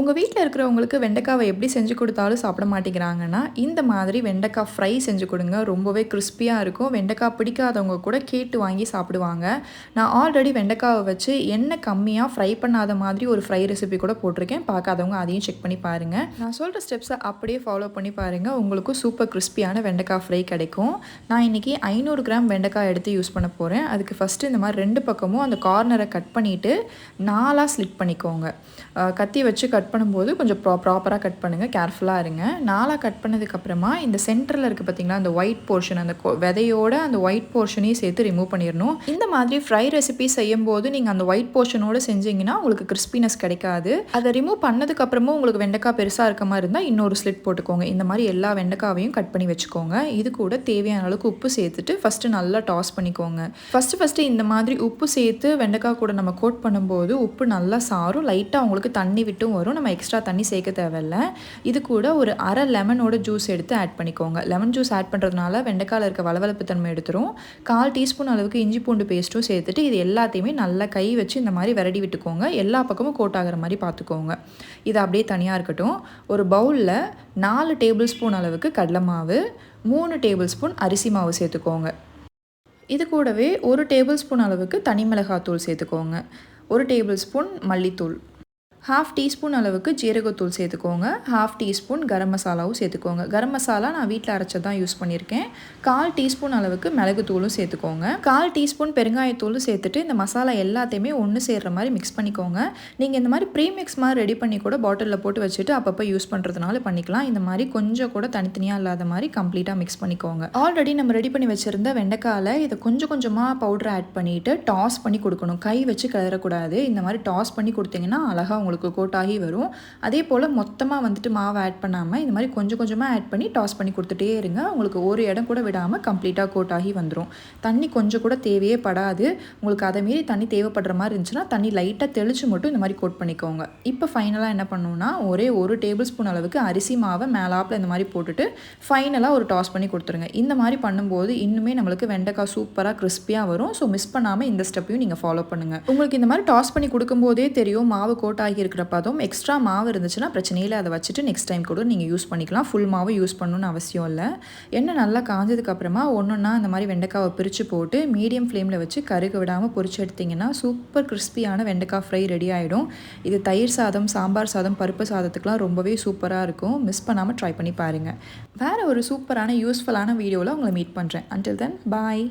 உங்கள் வீட்டில் இருக்கிறவங்களுக்கு வெண்டைக்காவை எப்படி செஞ்சு கொடுத்தாலும் சாப்பிட மாட்டேங்கிறாங்கன்னா இந்த மாதிரி வெண்டைக்காய் ஃப்ரை செஞ்சு கொடுங்க. ரொம்பவே கிறிஸ்பியாக இருக்கும். வெண்டைக்காய் பிடிக்காதவங்க கூட கேட்டு வாங்கி சாப்பிடுவாங்க. நான் ஆல்ரெடி வெண்டைக்காவை வச்சு எண்ணெய் கம்மியாக ஃப்ரை பண்ணாத மாதிரி ஒரு ஃப்ரை ரெசிபி கூட போட்டிருக்கேன். பார்க்காதவங்க அதையும் செக் பண்ணி பாருங்கள் நான் சொல்கிற ஸ்டெப்ஸை அப்படியே ஃபாலோ பண்ணி பாருங்கள் உங்களுக்கும் சூப்பர் கிறிஸ்பியான வெண்டைக்காய் ஃப்ரை கிடைக்கும். நான் இன்றைக்கி ஐநூறு கிராம் வெண்டைக்காய் எடுத்து யூஸ் பண்ண போகிறேன் அதுக்கு ஃபஸ்ட்டு இந்த மாதிரி ரெண்டு பக்கமும் அந்த கார்னரை கட் பண்ணிவிட்டு நாலாக ஸ்லிட் பண்ணிக்கோங்க. கத்தி வச்சு கட் பண்ணும்போது கொஞ்சம் ப்ரா ப்ராப்பராக கட் பண்ணுங்கள் கேர்ஃபுல்லாக இருங்க. நாலாக கட் பண்ணதுக்கப்புறமா இந்த சென்டரில் இருக்குது பார்த்தீங்களா அந்த ஒயிட் போர்ஷன் அந்த கொ- விதையோட அந்த ஒயிட் போர்ஷனையும் சேர்த்து ரிமூவ் பண்ணிடணும். இந்த மாதிரி ஃப்ரை ரெசிபி செய்யும் போது நீங்கள் அந்த ஒயிட் போர்ஷனோடு செஞ்சீங்கன்னா உங்களுக்கு கிறிஸ்பினஸ் கிடைக்காது. அதை ரிமூவ் பண்ணதுக்கப்புறமும் உங்களுக்கு வெண்டைக்காய் பெருசாக இருக்க மாதிரி இருந்தால் இன்னொரு ஸ்லிட் போட்டுக்கோங்க. இந்த மாதிரி எல்லா வெண்டைக்காவையும் கட் பண்ணி வச்சுக்கோங்க. இது கூட தேவையான அளவுக்கு உப்பு சேர்த்துட்டு ஃபஸ்ட்டு நல்லா டாஸ் பண்ணிக்கோங்க. ஃபஸ்ட்டு ஃபஸ்ட்டு இந்த மாதிரி உப்பு சேர்த்து வெண்டைக்காய் கூட நம்ம கோட் பண்ணும்போது உப்பு நல்லா சாரும். லைட்டாக உங்களுக்கு தண்ணி விட்டும் வரும். நம்ம எக்ஸ்ட்ரா தண்ணி சேர்க்க தேவையில்ல. இது கூட ஒரு அரை லெமனோட ஜூஸ் எடுத்து ஆட் பண்ணிக்கோங்க. லெமன் ஜூஸ் ஆட் பண்ணுறதுனால வெண்டைக்காயில் இருக்க வளவளப்பு தன்மை எடுத்துரும். கால் டீஸ்பூன் அளவுக்கு இஞ்சி பூண்டு பேஸ்ட்டும் சேர்த்துட்டு இது எல்லாத்தையுமே நல்லா கை வச்சு இந்த மாதிரி விரடி விட்டுக்கோங்க. எல்லா பக்கமும் கோட் ஆகிற மாதிரி பார்த்துக்கோங்க. இது அப்படியே தனியாக இருக்கட்டும். ஒரு பவுலில் நாலு டேபிள் ஸ்பூன் அளவுக்கு கடலை மாவு மூணு டேபிள் ஸ்பூன் அரிசி மாவு சேர்த்துக்கோங்க. இது கூடவே ஒரு டேபிள் ஸ்பூன் அளவுக்கு தனி மிளகாத்தூள் சேர்த்துக்கோங்க. ஒரு டேபிள் ஸ்பூன் மல்லித்தூள். ஹாஃப் டீஸ்பூன் அளவுக்கு ஜீரகத்தூள் சேர்த்துக்கோங்க. ஹாஃப் டீஸ்பூன் கரம் மசாலாவும் சேர்த்துக்கோங்க. கரம் மசாலா நான் வீட்டில் அரைச்சது தான் யூஸ் பண்ணியிருக்கேன். கால் டீஸ்பூன் அளவுக்கு மிளகுத்தூளும் சேர்த்துக்கோங்க. கால் டீஸ்பூன் பெருங்காயத்தூளும் சேர்த்துட்டு இந்த மசாலா எல்லாத்தையுமே ஒன்று சேர்கிற மாதிரி மிக்ஸ் பண்ணிக்கோங்க. நீங்கள் இந்த மாதிரி ப்ரீ மிக்ஸ் மாதிரி ரெடி பண்ணி கூட பாட்டிலில் போட்டு வச்சுட்டு அப்பப்போ யூஸ் பண்ணுறதுனால பண்ணிக்கலாம். இந்த மாதிரி கொஞ்சம் கூட தனித்தனியாக இல்லாத மாதிரி கம்ப்ளீட்டாக மிக்ஸ் பண்ணிக்கோங்க. ஆல்ரெடி நம்ம ரெடி பண்ணி வச்சுருந்த வெண்டைக்காயில் இதை கொஞ்சம் கொஞ்சமாக பவுடர் ஆட் பண்ணிவிட்டு டாஸ் பண்ணி கொடுக்கணும். கை வச்சு கிளறக்கூடாது இந்த மாதிரி டாஸ் பண்ணி கொடுத்தீங்கன்னா அழகாக உங்களுக்கு கோட் ஆகி வரும். அதே போல் மொத்தமாக வந்துட்டு மாவை ஆட் பண்ணாமல் இந்த மாதிரி கொஞ்சம் கொஞ்சமாக ஆட் பண்ணி டாஸ் பண்ணி கொடுத்துட்டே இருங்க. உங்களுக்கு ஒரு இடம் கூட விடாமல் கம்ப்ளீட்டாக கோட் ஆகி வந்துடும் தண்ணி கொஞ்சம் கூட தேவையே படாது. உங்களுக்கு அதை மீறி தண்ணி தேவைப்படுற மாதிரி இருந்துச்சுன்னா தண்ணி லைட்டாக தெளிச்சு மட்டும் இந்த மாதிரி கோட் பண்ணிக்கோங்க. இப்போ ஃபைனலாக என்ன பண்ணணும்னா ஒரே ஒரு டேபிள் ஸ்பூன் அளவுக்கு அரிசி மாவை மேலாப்பில் இந்த மாதிரி போட்டுட்டு ஃபைனலாக ஒரு டாஸ் பண்ணி கொடுத்துருங்க. இந்த மாதிரி பண்ணும்போது இன்னுமே நம்மளுக்கு வெண்டைக்காய் சூப்பராக கிறிஸ்பியாக வரும். ஸோ மிஸ் பண்ணாமல் இந்த ஸ்டெப்பையும் நீங்கள் ஃபாலோ பண்ணுங்கள் உங்களுக்கு இந்த மாதிரி டாஸ் பண்ணி கொடுக்கும்போதே தெரியும் மாவு கோட் ஆகி இருக்கிற பதம் எக்ஸ்ட்ரா மாவு இருந்துச்சுன்னா பிரச்சனையில் அதை வச்சுட்டு நெக்ஸ்ட் டைம் கூட நீங்கள் யூஸ் பண்ணிக்கலாம். ஃபுல் மாவு யூஸ் பண்ணணும்னு அவசியம் இல்லை. எண்ணெய் நல்லா காஞ்சதுக்கு அப்புறமா ஒன்றுன்னா இந்த மாதிரி வெண்டைக்காவை பிரித்து போட்டு மீடியம் ஃப்ளேமில் வச்சு கருக விடாமல் பொரிச்சு எடுத்தீங்கன்னா சூப்பர் கிறிஸ்பியான வெண்டைக்காய் ஃப்ரை ரெடி ஆகிடும் இது தயிர் சாதம் சாம்பார் சாதம் பருப்பு சாதத்துக்குலாம் ரொம்பவே சூப்பராக இருக்கும். மிஸ் பண்ணாமல் ட்ரை பண்ணி பாருங்கள் வேறு ஒரு சூப்பரான யூஸ்ஃபுல்லான வீடியோவில் உங்களை மீட் பண்ணுறேன் அன்டில் தென் பாய்